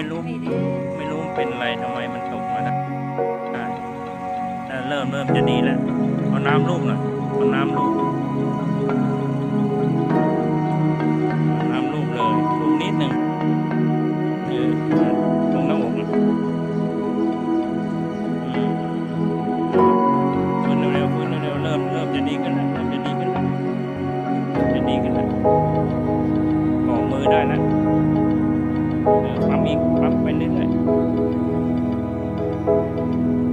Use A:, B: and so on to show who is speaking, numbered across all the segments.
A: ไม่รู้ไม่รู้เป็นอะไรทำไมมันตกมาได้ได้แต่เริ่มเริ่มจะดีแล้วเอาน้ำลูกหน่อยเอาน้ำลูก ปั๊มอีกปั๊มไปเรื่อยๆ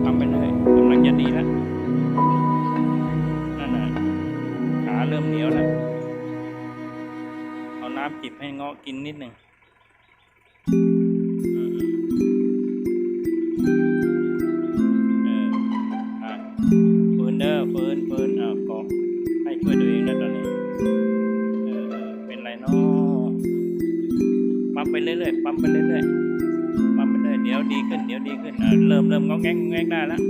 A: ปั๊มไปเรื่อยกำลังจะดีแล้วนั่นน่ะขาเริ่มเหนียวแล้วเอาน้ำจิบให้เงาะกินนิดหนึ่งอืมเอออะฟืนเด้อฟืนฟืนเอาเกาะให้ช่วยตัวเเรื่อยๆปั๊มไปเรื่อยๆปั๊มไปเรื่อยเดี๋ยวดีขึ้นเดี๋ยวดีขึ้นเริ่มเริ่มงอแงงงแงงได้แล้ว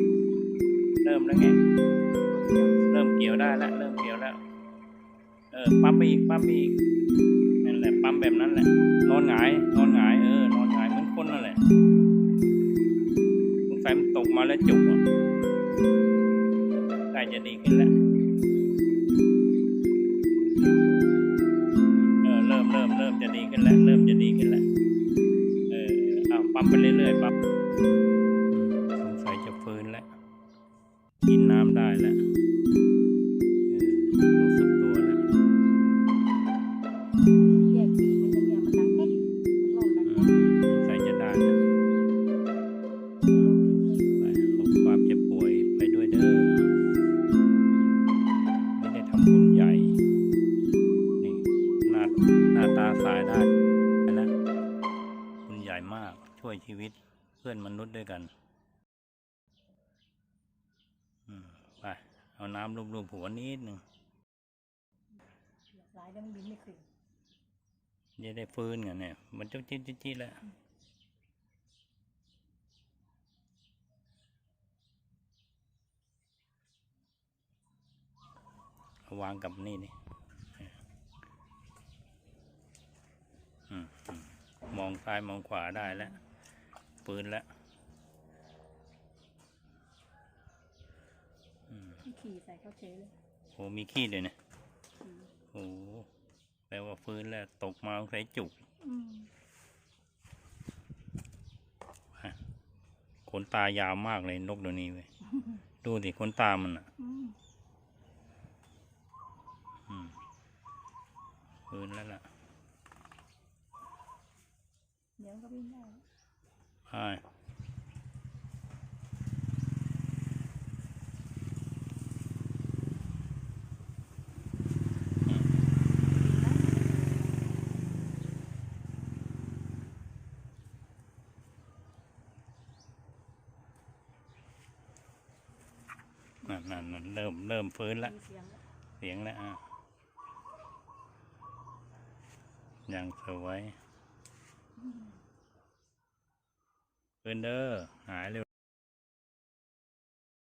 A: เริ่มแล้วไงเริ่มเกี่ยวได้แล้วเริ่มเกี่ยวแล้วเออปั๊มไปอีกปั๊มไปอีกนั่นแหละปั๊มแบบนั้นแหละนอนหงายนอนหงายเออนอนหงายเหมือนคนนั่นแหละสงสัยมันตกมาแล้วจุกอะใกล้จะดีขึ้นแล้ว ปั๊มไปเรื่อยๆปั๊มสงสัยจะฟื้นแล้ว กินน้ำได้แล้วเออรู้สึกตัวแล้ว
B: แยกปีมันจะเนี่ยมันดังแก๊กมันร้องดัง
A: อื
B: แก๊ก
A: มสงสัยจะได้แล้วไปเอาความเจ็บป่วยไปด้วยเด้อ ไม่ได้ทำบุญใหญ่ นี่หน้าหน้าตาสายได้ ช่วยชีวิตเพื่อนมนุษย์ด้วยกันอืมไปเอาน้ำลูบๆหัวนิดหนึ่ง
B: สายแล้วมันบินไม่ขึ้น
A: จะได้ฟื้นกันเนี่ย มันจุ๊จิ๊จิ๊จิ๊แล้วเอาวางกับนี่นี่อืมอืมมองซ้ายมองขวาได้แล้ว ฟื้นแล้วอืม
B: ขี่ใส่เข้าเฉยเลย
A: โหมีขี้ด้วยเนี่ย
B: อืม
A: โอ้โหแปลว่าฟื้นแล้วตกมาใส่จุก
B: อืม
A: ขนตายาวมากเลยนกตัวนี้เว้ยดูสิขนตามันอะ
B: อืม
A: อืมฟื้นแล้วล่ะ
B: เดี๋ยวก็วิ่งได้
A: ใช่นั่นนั่นนั่นเริ่มเริ่มฟื้นแล้ว
B: มีเสียงแล้ว
A: เสียงแล้วอะยังสวย คืนเด้อหายเร็ว